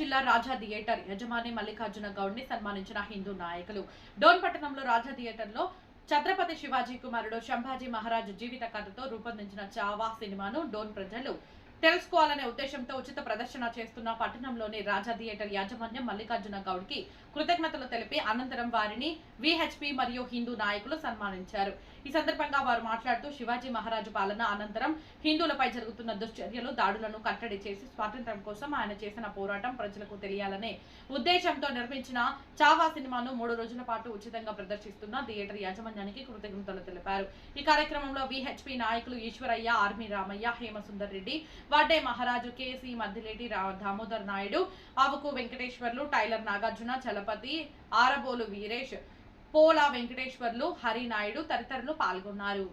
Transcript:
జిల్లా రాజా థియేటర్ యజమాని మల్లికార్జున గౌడ్ని సన్మానించిన హిందూ నాయకులు. డోన్ పట్టణంలో రాజా థియేటర్లో ఛత్రపతి శివాజీ కుమారుడు శంభాజీ మహారాజు జీవిత కథతో రూపొందించిన చావా సినిమాను డోన్ ప్రజలు తెలుసుకోవాలనే ఉద్దేశంతో ఉచిత ప్రదర్శన చేస్తున్న పట్టణంలోని రాజా థియేటర్ యాజమాన్యం మల్లికార్జున గౌడ్కి కృతజ్ఞతలు తెలిపి అనంతరం వారిని విహెచ్పి మరియు హిందూ నాయకులు సన్మానించారు. ఈ సందర్భంగా వారు మాట్లాడుతూ శివాజీ మహారాజు పాలన అనంతరం హిందువులపై జరుగుతున్న దుశ్చర్యలు దాడులను కట్టడి చేసి స్వాతంత్ర్యం కోసం ఆయన చేసిన పోరాటం ప్రజలకు తెలియాలనే ఉద్దేశంతో నిర్మించిన చావా సినిమాను మూడు రోజుల పాటు ఉచితంగా ప్రదర్శిస్తున్న థియేటర్ యాజమాన్యానికి కృతజ్ఞతలు తెలిపారు. ఈ కార్యక్రమంలో విహెచ్పి నాయకులు ఈశ్వరయ్య ఆర్మీ రామయ్య హేమసుందర్ రెడ్డి వడ్డే మహారాజు కేసీ మద్దిలేటి రా- దామోదర్ నాయుడు ఆవుకు వెంకటేశ్వర్లు టైలర్ నాగార్జున చలపతి ఆరబోలు వీరేష్ పోలా వెంకటేశ్వర్లు హరినాయుడు తదితరులు పాల్గొన్నారు.